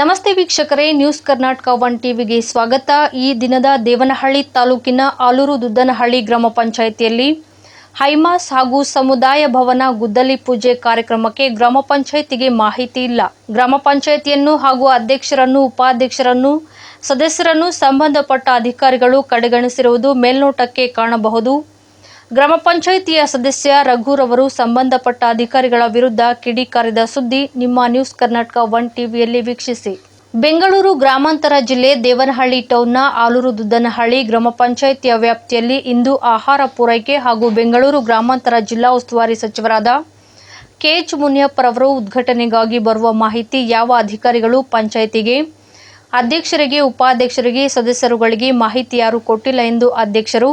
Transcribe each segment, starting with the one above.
ನಮಸ್ತೆ ವೀಕ್ಷಕರೇ, news Karnataka one ಟಿವಿಗೆ ಸ್ವಾಗತ. ಈ ದಿನದ ದೇವನಹಳ್ಳಿ ತಾಲೂಕಿನ ಆಲೂರು ದುದ್ದನಹಳ್ಳಿ ಗ್ರಾಮ ಪಂಚಾಯಿತಿಯಲ್ಲಿ ಹೈಮಾಸ್ ಹಾಗೂ ಸಮುದಾಯ ಭವನ ಗುದ್ದಲಿ ಪೂಜೆ ಕಾರ್ಯಕ್ರಮಕ್ಕೆ ಗ್ರಾಮ ಪಂಚಾಯಿತಿಗೆ ಮಾಹಿತಿ ಇಲ್ಲ. ಗ್ರಾಮ ಪಂಚಾಯಿತಿಯನ್ನು ಹಾಗೂ ಅಧ್ಯಕ್ಷರನ್ನು, ಉಪಾಧ್ಯಕ್ಷರನ್ನು, ಸದಸ್ಯರನ್ನು ಸಂಬಂಧಪಟ್ಟ ಅಧಿಕಾರಿಗಳು ಕಡೆಗಣಿಸಿರುವುದು ಮೇಲ್ನೋಟಕ್ಕೆ ಕಾಣಬಹುದು. ಗ್ರಾಮ ಪಂಚಾಯಿತಿಯ ಸದಸ್ಯ ರಘುರವರು ಸಂಬಂಧಪಟ್ಟ ಅಧಿಕಾರಿಗಳ ವಿರುದ್ಧ ಕಿಡಿಕಾರಿದ ಸುದ್ದಿ ನಿಮ್ಮ ನ್ಯೂಸ್ ಕರ್ನಾಟಕ ಒನ್ ಟಿವಿಯಲ್ಲಿ ವೀಕ್ಷಿಸಿ. ಬೆಂಗಳೂರು ಗ್ರಾಮಾಂತರ ಜಿಲ್ಲೆ ದೇವನಹಳ್ಳಿ ಟೌನ್ನ ಆಲೂರು ದುದ್ದನಹಳ್ಳಿ ಗ್ರಾಮ ಪಂಚಾಯಿತಿಯ ವ್ಯಾಪ್ತಿಯಲ್ಲಿ ಇಂದು ಆಹಾರ ಪೂರೈಕೆ ಹಾಗೂ ಬೆಂಗಳೂರು ಗ್ರಾಮಾಂತರ ಜಿಲ್ಲಾ ಉಸ್ತುವಾರಿ ಸಚಿವರಾದ ಕೆಎಚ್ ಮುನಿಯಪ್ಪರವರು ಉದ್ಘಾಟನೆಗಾಗಿ ಬರುವ ಮಾಹಿತಿ ಯಾವ ಅಧಿಕಾರಿಗಳು ಪಂಚಾಯಿತಿಗೆ, ಅಧ್ಯಕ್ಷರಿಗೆ, ಉಪಾಧ್ಯಕ್ಷರಿಗೆ, ಸದಸ್ಯರುಗಳಿಗೆ ಮಾಹಿತಿ ಯಾರೂ ಕೊಟ್ಟಿಲ್ಲ ಎಂದು ಅಧ್ಯಕ್ಷರು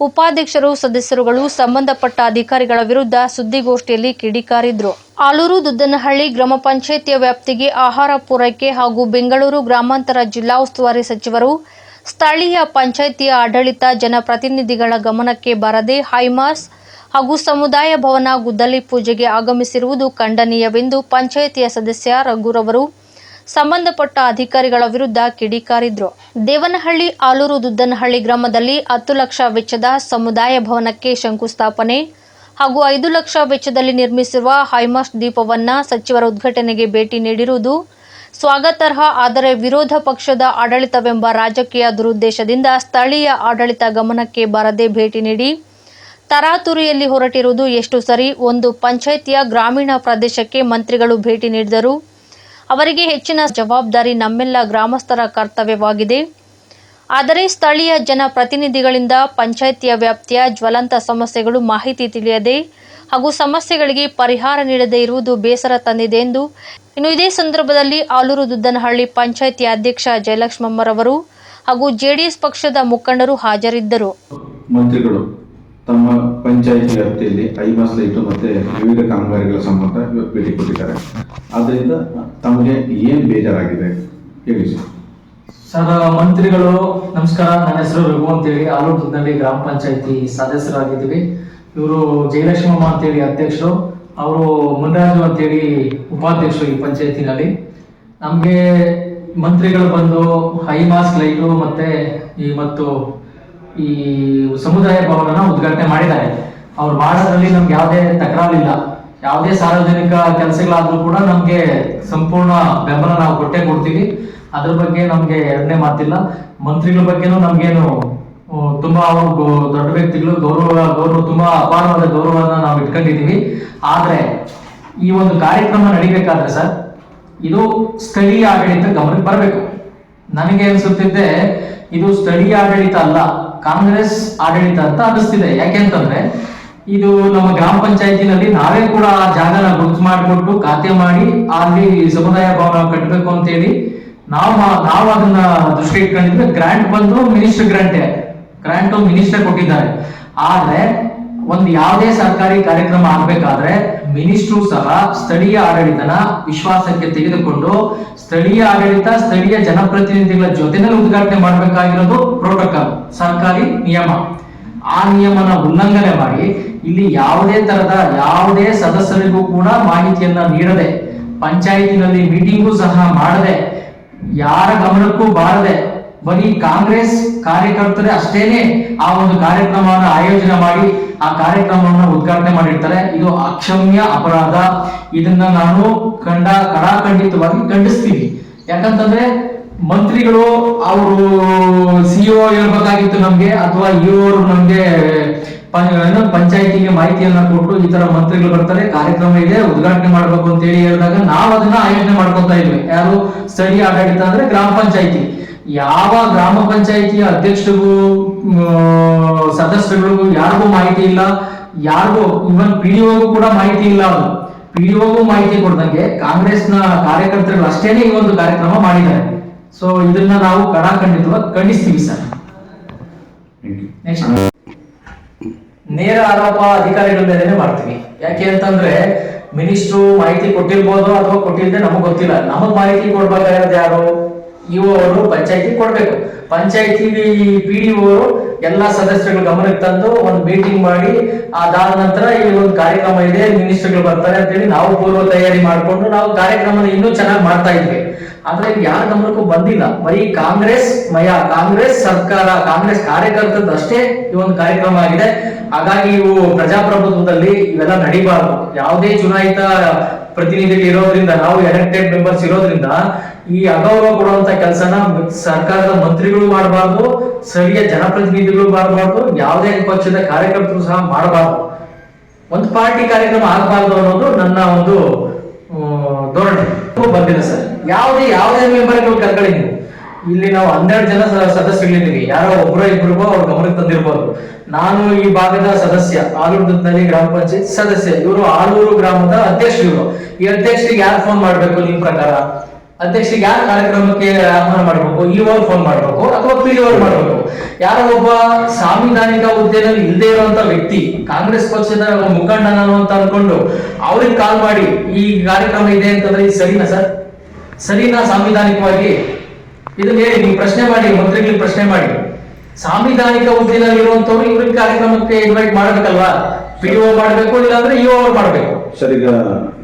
ಉಪಾಧ್ಯಕ್ಷರು, ಸದಸ್ಯರುಗಳು, ಸಂಬಂಧಪಟ್ಟ ಅಧಿಕಾರಿಗಳ ವಿರುದ್ಧ ಸುದ್ದಿಗೋಷ್ಠಿಯಲ್ಲಿ ಕಿಡಿಕಾರಿದ್ರು. ಆಲೂರು ದುದ್ದನಹಳ್ಳಿ ಗ್ರಾಮ ಪಂಚಾಯಿತಿಯ ವ್ಯಾಪ್ತಿಗೆ ಆಹಾರ ಪೂರೈಕೆ ಹಾಗೂ ಬೆಂಗಳೂರು ಗ್ರಾಮಾಂತರ ಜಿಲ್ಲಾ ಉಸ್ತುವಾರಿ ಸಚಿವರು, ಸ್ಥಳೀಯ ಪಂಚಾಯಿತಿಯ ಆಡಳಿತ ಜನಪ್ರತಿನಿಧಿಗಳ ಗಮನಕ್ಕೆ ಬರದೆ ಹೈಮಾಸ್ ಹಾಗೂ ಸಮುದಾಯ ಭವನ ಗುದ್ದಲಿ ಪೂಜೆಗೆ ಆಗಮಿಸಿರುವುದು ಖಂಡನೀಯವೆಂದು ಪಂಚಾಯಿತಿಯ ಸದಸ್ಯ ರಘುರವರು ಸಂಬಂಧಪಟ್ಟ ಅಧಿಕಾರಿಗಳ ವಿರುದ್ಧ ಕಿಡಿಕಾರಿದ್ರು. ದೇವನಹಳ್ಳಿ ಆಲೂರು ದುದ್ದನಹಳ್ಳಿ ಗ್ರಾಮದಲ್ಲಿ ಹತ್ತು ಲಕ್ಷ ವೆಚ್ಚದ ಸಮುದಾಯ ಭವನಕ್ಕೆ ಶಂಕುಸ್ಥಾಪನೆ ಹಾಗೂ ಐದು ಲಕ್ಷ ವೆಚ್ಚದಲ್ಲಿ ನಿರ್ಮಿಸಿರುವ ಹೈಮಾಸ್ಟ್ ದೀಪವನ್ನು ಸಚಿವರ ಉದ್ಘಾಟನೆಗೆ ಭೇಟಿ ನೀಡಿರುವುದು ಸ್ವಾಗತಾರ್ಹ. ಆದರೆ ವಿರೋಧ ಪಕ್ಷದ ಆಡಳಿತವೆಂಬ ರಾಜಕೀಯ ದುರುದ್ದೇಶದಿಂದ ಸ್ಥಳೀಯ ಆಡಳಿತ ಗಮನಕ್ಕೆ ಬರದೆ ಭೇಟಿ ನೀಡಿ ತರಾತುರಿಯಲ್ಲಿ ಹೊರಟಿರುವುದು ಎಷ್ಟು ಸರಿ? ಒಂದು ಪಂಚಾಯಿತಿಯ ಗ್ರಾಮೀಣ ಪ್ರದೇಶಕ್ಕೆ ಮಂತ್ರಿಗಳು ಭೇಟಿ ನೀಡಿದರು. ಅವರಿಗೆ ಹೆಚ್ಚಿನ ಜವಾಬ್ದಾರಿ ನಮ್ಮೆಲ್ಲ ಗ್ರಾಮಸ್ಥರ ಕರ್ತವ್ಯವಾಗಿದೆ. ಆದರೆ ಸ್ಥಳೀಯ ಜನಪ್ರತಿನಿಧಿಗಳಿಂದ ಪಂಚಾಯಿತಿಯ ವ್ಯಾಪ್ತಿಯ ಜ್ವಲಂತ ಸಮಸ್ಯೆಗಳು ಮಾಹಿತಿ ತಿಳಿಯದೆ ಹಾಗೂ ಸಮಸ್ಯೆಗಳಿಗೆ ಪರಿಹಾರ ನೀಡದೇ ಇರುವುದು ಬೇಸರ ತಂದಿದೆ ಎಂದು ಇನ್ನು ಇದೇ ಸಂದರ್ಭದಲ್ಲಿ ಆಲೂರು ದುದ್ದನಹಳ್ಳಿ ಪಂಚಾಯಿತಿ ಅಧ್ಯಕ್ಷ ಜಯಲಕ್ಷ್ಮಮ್ಮರವರು ಹಾಗೂ ಜೆಡಿಎಸ್ ಪಕ್ಷದ ಮುಖಂಡರು ಹಾಜರಿದ್ದರು. ತಮ್ಮ ಪಂಚಾಯಿತಿ ವ್ಯಾಪ್ತಿಯಲ್ಲಿ ಐಮಾಸ್ ಲೈಟು ಮತ್ತೆ ವಿವಿಧ ಕಾಮಗಾರಿಗಳ ಸಂಬಂಧ ಭೇಟಿ ಕೊಟ್ಟಿದ್ದಾರೆ. ಆದ್ದರಿಂದ ತಮಗೆ ಏನು ಬೇಜಾರಾಗಿದೆ ಹೇಳಿ ಸರ್. ಸರ್ ಮಂತ್ರಿಗಳು, ನಮಸ್ಕಾರ, ನನ್ನ ಹೆಸರು ರಘು ಅಂತೇಳಿ. ಆಲೂರು ದುದ್ನಳ್ಳಿ ಗ್ರಾಮ ಪಂಚಾಯಿತಿ ಸದಸ್ಯರಾಗಿದ್ದೀವಿ. ಇವರು ಜಯಲಕ್ಷ್ಮಮ್ಮ ಅಂತೇಳಿ ಅಧ್ಯಕ್ಷರು. ಅವರು ಮುನ್ರಾಜು ಅಂತೇಳಿ ಉಪಾಧ್ಯಕ್ಷರು ಈ ಪಂಚಾಯತಿನಲ್ಲಿ. ನಮಗೆ ಮಂತ್ರಿಗಳು ಬಂದು ಹೈ ಮಾಸ್ಕ್ ಲೈಟು ಮತ್ತೆ ಈ ಮತ್ತು ಈ ಸಮುದಾಯ ಭವನನ ಉದ್ಘಾಟನೆ ಮಾಡಿದ್ದಾರೆ. ಅವ್ರು ಮಾಡೋದ್ರಲ್ಲಿ ನಮ್ಗೆ ಯಾವುದೇ ತಕರಾರಿಲ್ಲ. ಯಾವುದೇ ಸಾರ್ವಜನಿಕ ಕೆಲಸಗಳಾದ್ರೂ ಕೂಡ ನಮ್ಗೆ ಸಂಪೂರ್ಣ ಬೆಂಬಲ ನಾವು ಕೊಟ್ಟೆ ಕೊಡ್ತೀವಿ. ಅದ್ರ ಬಗ್ಗೆ ನಮ್ಗೆ ಎರಡನೇ ಮಾತಿಲ್ಲ. ಮಂತ್ರಿಗಳ ಬಗ್ಗೆನೂ ನಮ್ಗೇನು ತುಂಬಾ ದೊಡ್ಡ ವ್ಯಕ್ತಿಗಳು ಗೌರವ ಗೌರವ, ತುಂಬಾ ಅಪಾರವಾದ ಗೌರವನ ನಾವು ಇಟ್ಕೊಂಡಿದೀವಿ ಆದ್ರೆ ಈ ಒಂದು ಕಾರ್ಯಕ್ರಮ ನಡಿಬೇಕಾದ್ರೆ ಸರ್, ಇದು ಸ್ಥಳೀಯ ಆಡಳಿತ ಗಮನಕ್ಕೆ ಬರಬೇಕು. ನನಗೆ ಅನ್ಸುತ್ತಿದ್ದೆ, ಇದು ಸ್ಥಳೀಯ ಆಡಳಿತ ಅಲ್ಲ. ಕಾಂಗ್ರೆಸ್ ಆಡಳಿತ ಅಂತ ಅನಿಸ್ತಿದೆ ಯಾಕೆಂತಂದ್ರೆ ಇದು ನಮ್ಮ ಗ್ರಾಮ ಪಂಚಾಯತಿನಲ್ಲಿ ನಾವೇ ಕೂಡ ಆ ಜಾಗನ ಗುರುತು ಮಾಡಿಕೊಟ್ಟು ಖಾತೆ ಮಾಡಿ ಅಲ್ಲಿ ಸಮುದಾಯ ಭವನ ಕಟ್ಟಬೇಕು ಅಂತ ಹೇಳಿ ನಾವು ನಾವು ಅದನ್ನ ದೃಷ್ಟಿ ಇಟ್ಕೊಂಡಿದ್ರೆ ಗ್ರಾಂಟ್ ಬಂದು ಮಿನಿಸ್ಟರ್ ಗ್ರಾಂಟೇ ಗ್ರಾಂಟ್ ಮಿನಿಸ್ಟರ್ ಕೊಟ್ಟಿದ್ದಾರೆ. ಆದ್ರೆ ಒಂದು ಯಾವುದೇ ಸರ್ಕಾರಿ ಕಾರ್ಯಕ್ರಮ ಆಗ್ಬೇಕಾದ್ರೆ ಮಿನಿಸ್ಟ್ರು ಸಹ ಸ್ಥಳೀಯ ಆಡಳಿತನ ವಿಶ್ವಾಸಕ್ಕೆ ತೆಗೆದುಕೊಂಡು ಸ್ಥಳೀಯ ಆಡಳಿತ, ಸ್ಥಳೀಯ ಜನಪ್ರತಿನಿಧಿಗಳ ಜೊತೆನಲ್ಲಿ ಉದ್ಘಾಟನೆ ಮಾಡಬೇಕಾಗಿರೋದು ಪ್ರೋಟೋಕಾಲ್ ಸರ್ಕಾರಿ ನಿಯಮ. ಆ ನಿಯಮನ ಉಲ್ಲಂಘನೆ ಮಾಡಿ ಇಲ್ಲಿ ಯಾವುದೇ ತರದ ಯಾವುದೇ ಸದಸ್ಯರಿಗೂ ಕೂಡ ಮಾಹಿತಿಯನ್ನ ನೀಡದೆ, ಪಂಚಾಯತಿನಲ್ಲಿ ಮೀಟಿಂಗು ಸಹ ಮಾಡದೆ, ಯಾರ ಗಮನಕ್ಕೂ ಬಾರದೆ, ಬರೀ ಕಾಂಗ್ರೆಸ್ ಕಾರ್ಯಕರ್ತರೇ ಅಷ್ಟೇನೆ ಆ ಒಂದು ಕಾರ್ಯಕ್ರಮವನ್ನು ಆಯೋಜನೆ ಮಾಡಿ ಆ ಕಾರ್ಯಕ್ರಮವನ್ನು ಉದ್ಘಾಟನೆ ಮಾಡಿರ್ತಾರೆ. ಇದು ಅಕ್ಷಮ್ಯ ಅಪರಾಧ. ಇದನ್ನ ನಾನು ಕಂಡ ಕಡಾಖಂಡಿತವಾಗಿ ಖಂಡಿಸ್ತೀನಿ. ಯಾಕಂತಂದ್ರೆ ಮಂತ್ರಿಗಳು, ಅವರು ಸಿಇಒ ಹೇಳ್ಬೇಕಾಗಿತ್ತು ನಮ್ಗೆ, ಅಥವಾ ಇವರು ನಮ್ಗೆ ಪಂಚಾಯತಿಗೆ ಮಾಹಿತಿಯನ್ನ ಕೊಟ್ಟು ಈ ತರ ಮಂತ್ರಿಗಳು ಬರ್ತಾರೆ. ಕಾರ್ಯಕ್ರಮ ಇದೆ, ಉದ್ಘಾಟನೆ ಮಾಡ್ಬೇಕು ಅಂತ ಹೇಳಿ ಹೇಳಿದಾಗ ನಾವು ಅದನ್ನ ಆಯೋಜನೆ ಮಾಡ್ಕೊತಾ ಇದ್ವಿ. ಯಾರು ಸ್ಥಳೀಯ ಆಡಳಿತ ಅಂದ್ರೆ ಗ್ರಾಮ ಪಂಚಾಯತಿ. ಯಾವ ಗ್ರಾಮ ಪಂಚಾಯಿತಿಯ ಅಧ್ಯಕ್ಷರಿಗೂ ಸದಸ್ಯರುಗಳಿಗೂ ಸದಸ್ಯರಿಗೂ ಯಾರಿಗೂ ಮಾಹಿತಿ ಇಲ್ಲ. ಯಾರಿಗೂ ಇವನ್ ಪಿ ಕೂಡ ಮಾಹಿತಿ ಇಲ್ಲ ಅದು. ಪಿ ಮಾಹಿತಿ ಕೊಡ್ದಂಗೆ ಕಾಂಗ್ರೆಸ್ನ ಕಾರ್ಯಕರ್ತರುಗಳು ಅಷ್ಟೇನೆ ಈ ಒಂದು ಕಾರ್ಯಕ್ರಮ ಮಾಡಿದ್ದಾರೆ. ಸೊ ಇದನ್ನ ನಾವು ಕಡಾಖಂಡಿತವಾಗಿ ಖಂಡಿಸ್ತೀವಿ ಸರ್. ನೇರ ಆರೋಪ ಅಧಿಕಾರಿಗಳ ಮೇಲೆನೆ ಮಾಡ್ತೀವಿ. ಯಾಕೆ ಅಂತಂದ್ರೆ ಮಿನಿಸ್ಟ್ರು ಮಾಹಿತಿ ಕೊಟ್ಟಿರ್ಬೋದು ಅಥವಾ ಕೊಟ್ಟಿಲ್ಲದೆ ನಮಗ್ ಗೊತ್ತಿಲ್ಲ. ನಮಗ್ ಮಾಹಿತಿ ಕೊಡ್ಬೇಕಾಗಿರೋದು ಯಾರು? ಇಒ ಅವರು ಪಂಚಾಯತಿ ಕೊಡ್ಬೇಕು. ಪಂಚಾಯತಿ ಪಿ ಡಿ ಅವರು ಎಲ್ಲಾ ಸದಸ್ಯರುಗಳ ಗಮನಕ್ಕೆ ತಂದು ಒಂದು ಮೀಟಿಂಗ್ ಮಾಡಿ, ಅದಾದ ನಂತರ ಈ ಒಂದು ಕಾರ್ಯಕ್ರಮ ಇದೆ, ಮಿನಿಸ್ಟರ್ಗಳು ಬರ್ತಾರೆ ಅಂತೇಳಿ ನಾವು ಪೂರ್ವ ತಯಾರಿ ಮಾಡಿಕೊಂಡು ನಾವು ಕಾರ್ಯಕ್ರಮನ ಇನ್ನೂ ಚೆನ್ನಾಗಿ ಮಾಡ್ತಾ ಇದ್ವಿ. ಆದ್ರೆ ಯಾರ ಗಮನಕ್ಕೂ ಬಂದಿಲ್ಲ. ಬರೀ ಕಾಂಗ್ರೆಸ್, ಮಯ, ಕಾಂಗ್ರೆಸ್ ಸರ್ಕಾರ, ಕಾಂಗ್ರೆಸ್ ಕಾರ್ಯಕರ್ತರದ್ದು ಅಷ್ಟೇ ಈ ಒಂದು ಕಾರ್ಯಕ್ರಮ ಆಗಿದೆ. ಹಾಗಾಗಿ ಇವು ಪ್ರಜಾಪ್ರಭುತ್ವದಲ್ಲಿ ಇವೆಲ್ಲ ನಡಿಬಾರ್ದು. ಯಾವುದೇ ಚುನಾಯಿತ ಪ್ರತಿನಿಧಿಗಳು ಇರೋದ್ರಿಂದ, ನಾವು ಎಲೆಕ್ಟೆಡ್ ಮೆಂಬರ್ಸ್ ಇರೋದ್ರಿಂದ ಈ ಅಗೌರವ ಕೊಡುವಂತ ಕೆಲಸನ ಸರ್ಕಾರದ ಮಂತ್ರಿಗಳು ಮಾಡಬಾರ್ದು, ಸ್ಥಳೀಯ ಜನಪ್ರತಿನಿಧಿಗಳು ಮಾಡಬಾರ್ದು, ಯಾವುದೇ ಪಕ್ಷದ ಕಾರ್ಯಕರ್ತರು ಸಹ ಮಾಡಬಾರ್ದು. ಒಂದು ಪಾರ್ಟಿ ಕಾರ್ಯಕ್ರಮ ಆಗಬಾರ್ದು ಅನ್ನೋದು ನನ್ನ ಒಂದು ಬಂದಿಲ್ಲ ಸರ್. ಯಾವುದೇ ಯಾವುದೇ ಮೆಂಬರ್ಗಳು ಕರ್ಕೊಳ್ಳಿ ನೀವು. ಇಲ್ಲಿ ನಾವು ಹನ್ನೆರಡು ಜನ ಸದಸ್ಯರಿದ್ದೀವಿ. ಯಾರೋ ಒಬ್ಬರೋ ಇಬ್ಬರಿಗೋ ಅವ್ರ ಗಮನಕ್ಕೆ ತಂದಿರ್ಬೋದು. ನಾನು ಈ ಭಾಗದ ಸದಸ್ಯ ಆಲೂರು ದುದ್ನಲ್ಲಿ ಗ್ರಾಮ ಪಂಚಾಯತ್ ಸದಸ್ಯ. ಇವರು ಆಲೂರು ಗ್ರಾಮದ ಅಧ್ಯಕ್ಷರು. ಇವರು ಈ ಅಧ್ಯಕ್ಷರಿಗೆ ಯಾರು ಫೋನ್ ಮಾಡ್ಬೇಕು ನಿಮ್ ಪ್ರಕಾರ? ಅಧ್ಯಕ್ಷರಿಗೆ ಯಾರು ಕಾರ್ಯಕ್ರಮಕ್ಕೆ ಆಹ್ವಾನ ಮಾಡಬೇಕು? ಈ ಫೋನ್ ಮಾಡಬೇಕು ಅಥವಾ ಪಿ ಡಿ ಮಾಡಬೇಕು? ಯಾರೋ ಒಬ್ಬ ಸಾಂವಿಧಾನಿಕ ಹುದ್ದೆನಲ್ಲಿ ಇಲ್ಲದೆ ಇರುವಂತ ವ್ಯಕ್ತಿ, ಕಾಂಗ್ರೆಸ್ ಪಕ್ಷದ ಮುಖಂಡ ನಾನು ಅಂತ ಅನ್ಕೊಂಡು ಅವ್ರಿಗೆ ಕಾಲ್ ಮಾಡಿ, ಈ ಕಾರ್ಯಕ್ರಮ ಇದೆ ಅಂತಂದ್ರೆ ಇದು ಸರಿನಾ ಸರ್? ಸರಿನಾ ಸಾಂವಿಧಾನಿಕವಾಗಿ? ಇದನ್ನ ಹೇಳಿ, ನೀವು ಪ್ರಶ್ನೆ ಮಾಡಿ, ಮಂತ್ರಿಗಳಿಗೆ ಪ್ರಶ್ನೆ ಮಾಡಿ. ಸಾಂವಿಧಾನಿಕ ಹುದ್ದೆನಲ್ಲಿ ಇರುವಂತವ್ರು ಇವ್ರಿಗೆ ಕಾರ್ಯಕ್ರಮಕ್ಕೆ ಇನ್ವೈಟ್ ಮಾಡಬೇಕಲ್ವಾ? ಪಿ ಒ ಮಾಡ್ಬೇಕು, ಇಲ್ಲಾಂದ್ರೆ ಇ ಒ ಮಾಡ್ಬೇಕು. ಸರ್ ಈಗ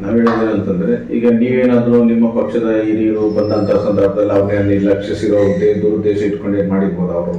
ನಾವ್ ಹೇಳೋದು ಅಂತಂದ್ರೆ ಈಗ ನೀವೇನಾದ್ರೂ ನಿಮ್ಮ ಪಕ್ಷದ ಹಿರಿಯರು ಬಂದಂತ ಸಂದರ್ಭದಲ್ಲಿ ಅವ್ರನ್ನ ನಿರ್ಲಕ್ಷಿಸಿರೋ ದುರುದ್ದೇಶ ಇಟ್ಕೊಂಡು ಮಾಡಿರ್ಬೋದು ಅವರು?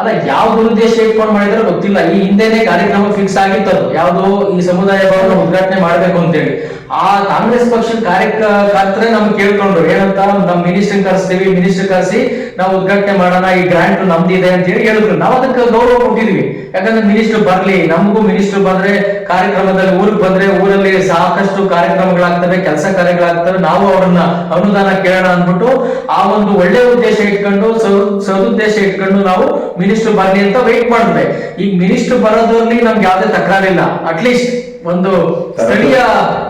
ಅಲ್ಲ, ಯಾವ ದುರುದ್ದೇಶ ಇಟ್ಕೊಂಡು ಮಾಡಿದ್ರೆ ಗೊತ್ತಿಲ್ಲ. ಈ ಹಿಂದೆನೆ ಕಾರ್ಯಕ್ರಮ ಫಿಕ್ಸ್ ಆಗಿತ್ತು ಅದು ಯಾವ್ದು ಈ ಸಮುದಾಯ ಭವನ ಉದ್ಘಾಟನೆ ಮಾಡ್ಬೇಕು ಅಂತೇಳಿ. ಆ ಕಾಂಗ್ರೆಸ್ ಪಕ್ಷದ ಕಾರ್ಯಕರ್ತರ ನಮ್ಗೆ ಕೇಳ್ಕೊಂಡ್ರು, ಏನಂತ? ನಮ್ ಮಿನಿಸ್ಟರ್ ಕರೆಸ್ತೀವಿ ಮಿನಿಸ್ಟರ್ ಕರೆಸಿ ನಾವು ಉದ್ಘಾಟನೆ ಮಾಡೋಣ, ಈ ಗ್ರಾಂಟ್ ನಮ್ದಿದೆ ಅಂತ ಹೇಳಿ ಹೇಳಿದ್ರು. ನಾವು ಅದಕ್ಕೆ ಗೌರವ ಕೊಟ್ಟಿದ್ವಿ. ಯಾಕಂದ್ರೆ ಮಿನಿಸ್ಟರ್ ಬರ್ಲಿ, ನಮಗೂ ಮಿನಿಸ್ಟರ್ ಬಂದ್ರೆ ಕಾರ್ಯಕ್ರಮದಲ್ಲಿ ಊರಿಗೆ ಬಂದ್ರೆ ಊರಲ್ಲಿ ಸಾಕಷ್ಟು ಕಾರ್ಯಕ್ರಮಗಳಾಗ್ತವೆ, ಕೆಲಸ ಕಾರ್ಯಗಳಾಗ್ತವೆ, ನಾವು ಅವ್ರನ್ನ ಅನುದಾನ ಕೇಳೋಣ ಅಂದ್ಬಿಟ್ಟು ಆ ಒಂದು ಒಳ್ಳೆ ಉದ್ದೇಶ ಇಟ್ಕೊಂಡು ಸದ್- ಸದುದ್ದೇಶ ಇಟ್ಕೊಂಡು ನಾವು ಮಿನಿಸ್ಟರ್ ಬರ್ಲಿ ಅಂತ ವೆಯ್ಟ್ ಮಾಡಿದ್ವಿ. ಈಗ ಮಿನಿಸ್ಟರ್ ಬರೋದ್ರಲ್ಲಿ ನಮ್ಗೆ ಯಾವ್ದೇ ತಕರಾರಿಲ್ಲ. ಅಟ್ಲೀಸ್ಟ್ ಒಂದು ಸ್ಥಳೀಯ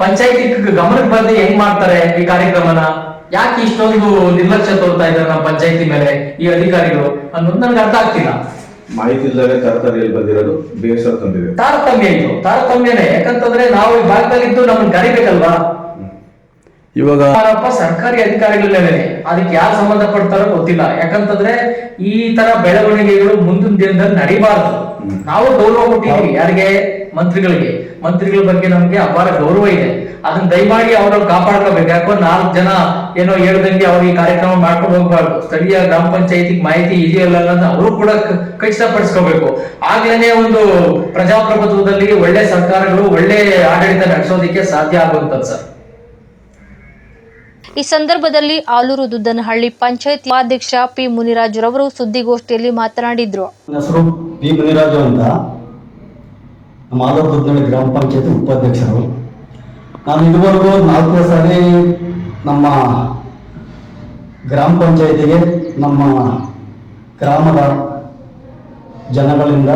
ಪಂಚಾಯತಿ ಗಮನಕ್ಕೆ ಬಂದು ಹೆಂಗ್ ಮಾಡ್ತಾರೆ ಈ ಕಾರ್ಯಕ್ರಮನ? ಯಾಕೆ ಇಷ್ಟೊಂದು ನಿರ್ಲಕ್ಷ್ಯ ತೋರ್ತಾ ಇದ್ದಾರೆ ನಮ್ಮ ಪಂಚಾಯತಿ ಮೇಲೆ ಈ ಅಧಿಕಾರಿಗಳು? ಅನ್ನೋದು ನನ್ಗೆ ಅರ್ಥ ಆಗ್ತಿಲ್ಲ. ಮಾಹಿತಿ ಇಲ್ಲದೆ ತರತರಿಯಲ್ಲಿ ಬಂದಿರೋದು ಬೇಸರ ತಂದಿದೆ. ತಾರತಮ್ಯ ಇದು. ತಾರತಮ್ಯನೇ. ಯಾಕಂತಂದ್ರೆ ನಾವು ಈ ಭಾಗದಲ್ಲಿದ್ದು ನಮ್ಮನ್ನ ಕರಿಬೇಕಲ್ವಾ? ಇವಾಗ ಸರ್ಕಾರಿ ಅಧಿಕಾರಿಗಳ ಮೇಲೆ? ಅದಕ್ಕೆ ಯಾರು ಸಂಬಂಧಪಡ್ತಾರೋ ಗೊತ್ತಿಲ್ಲ. ಯಾಕಂತಂದ್ರೆ ಈ ತರ ಬೆಳವಣಿಗೆಗಳು ಮುಂದಿನ ದಿನದಲ್ಲಿ ನಡಿಬಾರದು. ನಾವು ಗೌರವ ಕೊಟ್ಟಿದ್ದೀವಿ ಯಾರಿಗೆ? ಮಂತ್ರಿಗಳಿಗೆ. ಮಂತ್ರಿಗಳ ಬಗ್ಗೆ ನಮ್ಗೆ ಅಪಾರ ಗೌರವ ಇದೆ. ಅದನ್ನ ದಯಮಾಡಿ ಅವ್ರನ್ನ ಕಾಪಾಡ್ಕೋಬೇಕು. ಯಾಕೋ ನಾಲ್ಕು ಜನ ಏನೋ ಹೇಳ್ದಂಗೆ ಅವ್ರು ಈ ಕಾರ್ಯಕ್ರಮ ಮಾಡ್ಕೊಂಡು ಹೋಗ್ಬಾರ್ದು. ಸ್ಥಳೀಯ ಗ್ರಾಮ ಪಂಚಾಯತಿ ಮಾಹಿತಿ ಇದೆಯಲ್ಲ ಅನ್ನೋದನ್ನ ಅವರು ಕೂಡ ಖಚಿತಪಡಿಸ್ಕೋಬೇಕು. ಆಗ್ಲೇನೆ ಒಂದು ಪ್ರಜಾಪ್ರಭುತ್ವದಲ್ಲಿ ಒಳ್ಳೆ ಸರ್ಕಾರಗಳು ಒಳ್ಳೆ ಆಡಳಿತ ನಡೆಸೋದಕ್ಕೆ ಸಾಧ್ಯ ಆಗುವಂತದ್ದು ಸರ್. ಈ ಸಂದರ್ಭದಲ್ಲಿ ಆಲೂರು ದುದ್ದನಹಳ್ಳಿ ಪಂಚಾಯತ್ ಉಪಾಧ್ಯಕ್ಷ ಪಿ ಮುನಿರಾಜುರವರು ಸುದ್ದಿಗೋಷ್ಠಿಯಲ್ಲಿ ಮಾತನಾಡಿದ್ರು. ಹೆಸರು ಪಿ ಮುನಿರಾಜು ಅಂತ ನಮ್ಮ ಗ್ರಾಮ ಪಂಚಾಯತಿ ಉಪಾಧ್ಯಕ್ಷರು. ನಾನು ಇದುವರೆಗೂ ನಾಲ್ಕು ಸಾರಿ ನಮ್ಮ ಗ್ರಾಮ ಪಂಚಾಯತಿಗೆ ನಮ್ಮ ಗ್ರಾಮದ ಜನಗಳಿಂದ,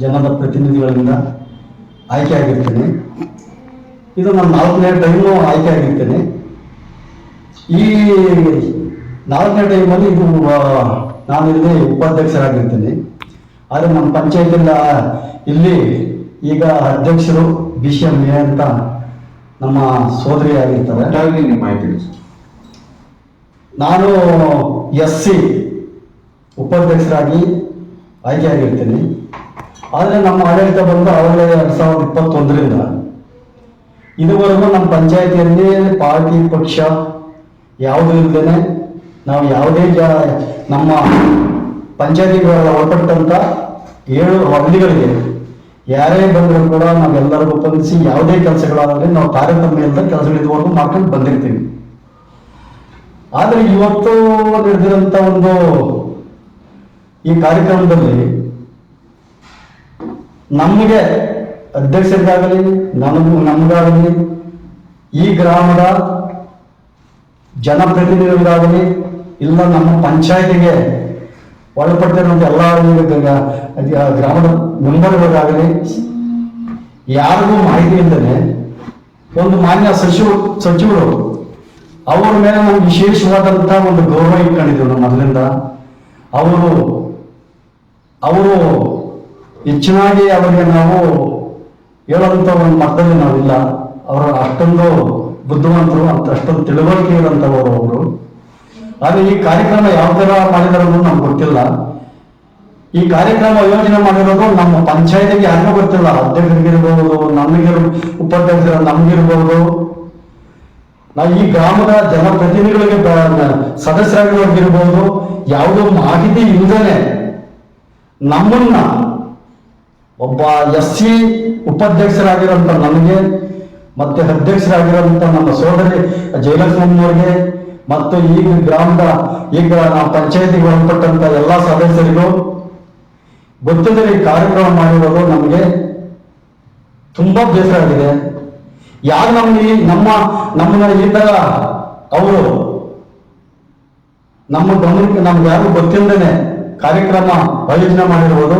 ಜನದ ಪ್ರತಿನಿಧಿಗಳಿಂದ ಆಯ್ಕೆ ಆಗಿರ್ತೇನೆ. ಇದು ನಾನು ನಾಲ್ಕನೇ ಟೈಮು ಆಯ್ಕೆ ಆಗಿರ್ತೇನೆ. ಈ ನಾಲ್ಕನೇ ಟೈಮಲ್ಲಿ ಇದು ನಾನು ಇಲ್ಲಿ ಉಪಾಧ್ಯಕ್ಷರಾಗಿರ್ತೇನೆ. ಆದರೆ ನಮ್ಮ ಪಂಚಾಯತಿಂದ ಇಲ್ಲಿ ಈಗ ಅಧ್ಯಕ್ಷರು ಬಿ ಸಿ ಎಂ ಎ ಅಂತ ನಮ್ಮ ಸೋದರಿ ಆಗಿರ್ತಾರೆ. ಮಾಹಿತಿ ನಾನು ಎಸ್ ಸಿ ಉಪಾಧ್ಯಕ್ಷರಾಗಿ ಆಯ್ಕೆಯಾಗಿರ್ತೀನಿ ಆದರೆ ನಮ್ಮ ಆಡಳಿತ ಬಂದು ಆವಾಗಲೇ ಎರಡು ಸಾವಿರದ ಇಪ್ಪತ್ತೊಂದರಿಂದ ಇದುವರೆಗೂ ನಮ್ಮ ಪಂಚಾಯತಿಯಲ್ಲಿ ಪಾರ್ಟಿ ಪಕ್ಷ ಯಾವುದು ಇಲ್ಲದೇ ನಾವು ಯಾವುದೇ ಜ ನಮ್ಮ ಪಂಚಾಯತಿಗೆ ಒಳಪಟ್ಟಂಥ ಏಳು ಹಳ್ಳಿಗಳಿಗೆ ಯಾರೇ ಬಂದರೂ ಕೂಡ ನಾವೆಲ್ಲರಿಗೂ ಬಂಧಿಸಿ ಯಾವುದೇ ಕೆಲಸಗಳಾಗಲಿ ನಾವು ತಾರತಮ್ಯ ಇಲ್ಲದ ಮಾಡ್ಕೊಂಡು ಬಂದಿರ್ತೀವಿ. ಆದರೆ ಇವತ್ತು ನಡೆದಿರುವಂತ ಒಂದು ಈ ಕಾರ್ಯಕ್ರಮದಲ್ಲಿ ನಮಗೆ ಅಧ್ಯಕ್ಷರಿಗಾಗಲಿ, ನಮಗೂ, ನಮಗಾಗಲಿ, ಈ ಗ್ರಾಮದ ಜನಪ್ರತಿನಿಧಿಗಳಿಗಾಗಲಿ ಇಲ್ಲ ನಮ್ಮ ಪಂಚಾಯತಿಗೆ ಒಳಪಟ್ಟಿರುವಂಥ ಎಲ್ಲ ಗ್ರಾಮದ ಮೆಂಬರ್ಗಳಿಗಾಗಲಿ, ಯಾರಿಗೂ ಮಾಹಿತಿ ಇಲ್ಲದೆ ಒಂದು ಮಾನ್ಯ ಸಚಿವ, ಸಚಿವರು ಅವರ ಮೇಲೆ ನಾವು ವಿಶೇಷವಾದಂಥ ಒಂದು ಗೌರವ ಇಟ್ಕೊಂಡಿದ್ದೀವಿ ನಮ್ಮ ಮೊದಲಿಂದ. ಅವರು ಅವರು ಹೆಚ್ಚಿನಾಗಿ ಅವರಿಗೆ ನಾವು ಹೇಳುವಂಥ ಒಂದು ಮಟ್ಟದಲ್ಲಿ ನಾವಿಲ್ಲ. ಅವರು ಅಷ್ಟೊಂದು ಬುದ್ಧಿವಂತರು ಅಂತ ಅಷ್ಟೊಂದು ತಿಳುವಳಿಕೆ ಇರೋಂಥವರು ಅವರು. ಆದರೆ ಈ ಕಾರ್ಯಕ್ರಮ ಯಾವ ಥರ ಮಾಡಿದಾರೆ ನಮ್ಗೆ ಗೊತ್ತಿಲ್ಲ. ಈ ಕಾರ್ಯಕ್ರಮ ಯೋಜನೆ ಮಾಡಿರೋದು ನಮ್ಮ ಪಂಚಾಯತಿಗೆ ಯಾರಿಗೂ ಗೊತ್ತಿಲ್ಲ. ಅಧ್ಯಕ್ಷರಿಗಿರ್ಬೋದು ನಮಗಿರ್ ಉಪಾಧ್ಯಕ್ಷರ, ನಮಗಿರ್ಬೋದು. ನಾವು ಈ ಗ್ರಾಮದ ಜನಪ್ರತಿನಿಧಿಗಳಿಗೆ ಸದಸ್ಯರಾಗಿರೋರ್ಗಿರ್ಬೋದು, ಯಾವುದೋ ಮಾಹಿತಿ ಇಲ್ಲದೇನೆ ನಮ್ಮನ್ನ ಒಬ್ಬ ಎಸ್ ಸಿ ಉಪಾಧ್ಯಕ್ಷರಾಗಿರೋಂಥ ನನಗೆ ಮತ್ತೆ ಅಧ್ಯಕ್ಷರಾಗಿರೋಂಥ ನಮ್ಮ ಸೋದರಿ ಜಯಲಕ್ಷ್ಮಮ್ಮನವ್ರಿಗೆ ಮತ್ತು ಈ ಗ್ರಾಮದ, ಈಗ ನಾವು ಪಂಚಾಯತಿಗೆ ಒಳಪಟ್ಟಂತ ಎಲ್ಲ ಸದಸ್ಯರಿಗೂ ಗೊತ್ತಿದ್ದರೆ ಈ ಕಾರ್ಯಕ್ರಮ ಮಾಡಿರೋದು ನಮಗೆ ತುಂಬಾ ಬೇಸರ ಆಗಿದೆ. ಯಾರು ನಮ್ಗೆ ನಮ್ಮ, ನಮ್ಮನ್ನ ಈ ತರ ಅವರು ನಮ್ಮ ಗಮನಕ್ಕೆ ನಮ್ಗೆ ಯಾರು ಗೊತ್ತಿಲ್ಲದೇನೆ ಕಾರ್ಯಕ್ರಮ ಆಯೋಜನೆ ಮಾಡಿರ್ಬೋದು.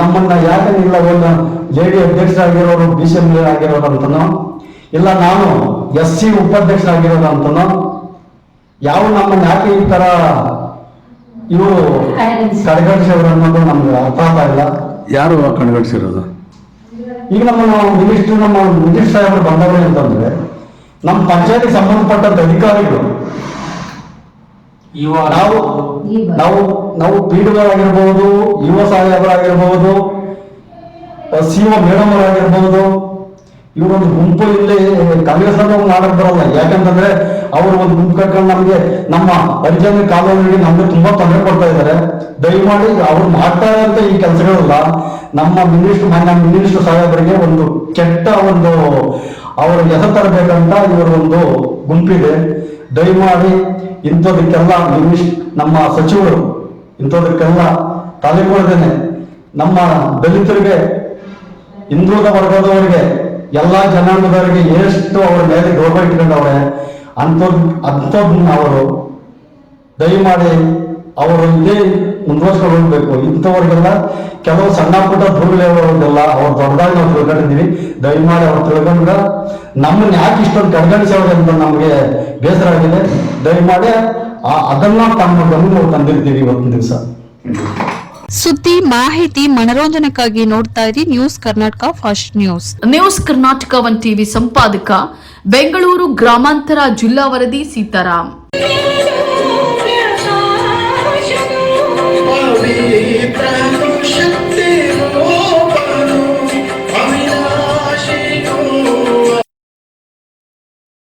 ನಮ್ಮನ್ನ ಯಾಕೆ ಇಲ್ಲ ಒಂದು ಜೆ ಡಿ ಅಧ್ಯಕ್ಷರಾಗಿರೋರು, ಬಿ ಸಿ ಎಂ ಆಗಿರೋರು ಅಂತನೋ, ಇಲ್ಲ ನಾನು ಎಸ್ ಸಿ ಉಪಾಧ್ಯಕ್ಷರಾಗಿರೋದಂತನ ಯಾವ ನಮ್ಮನ್ನ ಯಾಕೆ ಈ ತರ ಇವರು ಕಡೆಗಣಿಸಿದ್ರು ಅನ್ನೋದು ನಮ್ಗೆ ಅರ್ಥ ಆಗ್ತಾ ಇಲ್ಲ. ಯಾರು ಕಣ್ಗಣಿಸಿರೋದು ಈಗ ನಮ್ಮ ಮಿನಿಸ್ಟರ್ ನಮ್ಮ ಮಿನಿಸ್ಟರ್ ಸಾಹೇಬರು ಬಂದವರು ಅಂತಂದ್ರೆ ನಮ್ಮ ಪಂಚಾಯತಿ ಸಂಬಂಧಪಟ್ಟಂತ ಅಧಿಕಾರಿಗಳು ಇವ ನಾವು ನಾವು ನಾವು ಪೀಡಿತರಾಗಿರ್ಬಹುದು ಯುವ ಸಾಹೇಬರಾಗಿರ್ಬಹುದು ಸಿ ಓ ಮೇಡಮ್ ಅವರಾಗಿರ್ಬೋದು ಇವರೊಂದು ಗುಂಪು ಇಲ್ಲಿ ಕಾಂಗ್ರೆಸ್ ಮಾಡಕ್ ಬರಲ್ಲ. ಯಾಕಂತಂದ್ರೆ ಅವರು ಒಂದು ಗುಂಪು ಕಟ್ಕೊಂಡು ನಮಗೆ ನಮ್ಮ ಪರಿಚಯ ಕಾಲೋನಿಗೆ ನಮ್ಗೆ ತುಂಬಾ ತೊಂದರೆ ಕೊಡ್ತಾ ಇದ್ದಾರೆ ದಯಮಾಡಿ ಅವ್ರು ಮಾಡ್ತಾ ಈ ಕೆಲಸಗಳಲ್ಲ, ನಮ್ಮ ಮಿನಿಸ್ಟರ್ ನಮ್ಮ ಮಿನಿಸ್ಟರ್ ಸಾಹೇಬರಿಗೆ ಒಂದು ಕೆಟ್ಟ ಒಂದು ಅವರು ಹೆಸರು ತರಬೇಕಂತ ಇವರ ಒಂದು ಗುಂಪಿದೆ. ದಯಮಾಡಿ ಇಂಥದಕ್ಕೆಲ್ಲ ಮಿನಿಸ್, ನಮ್ಮ ಸಚಿವರು ಇಂಥದಕ್ಕೆಲ್ಲ ತಲೆ ಕೊಡದೇನೆ ನಮ್ಮ ದಲಿತರಿಗೆ, ಹಿಂದುಳಿದ ವರ್ಗದವರಿಗೆ ಎಲ್ಲಾ ಜನಾಂಗದವರಿಗೆ ಎಷ್ಟು ಅವರ ಮೇಲೆ ಗೌರವ ಇಟ್ಕೊಂಡವ್ರೆ ಅಂಥದ್ ಅಂಥದ್ದನ್ನ ಅವರು ದಯಮಾಡಿ ಅವರು ಇದೇ ಮುಂದುವರ್ಸ್ಕೊಂಡು ಹೋಗ್ಬೇಕು. ಇಂಥವ್ರಿಗೆಲ್ಲ ಕೆಲವು ಸಣ್ಣ ಪುಟ್ಟ ದುರ್ಲೆಲ್ಲ ಅವ್ರು ದೊಡ್ಡದಾಗಿ ನಾವು ತಿಳ್ಕೊಂಡಿದ್ದೀವಿ. ದಯಮಾಡಿ ಅವ್ರು ತಿಳ್ಕೊಂಡ್ರೆ ನಮ್ಮನ್ನ ಯಾಕೆ ಇಷ್ಟೊಂದು ಕಡೆಗಣಿಸೋದು ಅಂತ ನಮಗೆ ಬೇಸರ ಆಗಿದೆ. ದಯಮಾಡಿ ಅದನ್ನ ತಮ್ಮ ಗಮನ ತಂದಿರ್ತೀವಿ ಇವತ್ತಿನ ದಿವಸ. ಸುದ್ದಿ ಮಾಹಿತಿ ಮನರಂಜನೆಗಾಗಿ ನೋಡ್ತಾ ಇರಿ news Karnataka first news news Karnataka one TV ಸಂಪಾದಕ ಬೆಂಗಳೂರು ಗ್ರಾಮಾಂತರ ಜಿಲ್ಲಾ ವರದಿ ಸೀತಾರಾಮ್.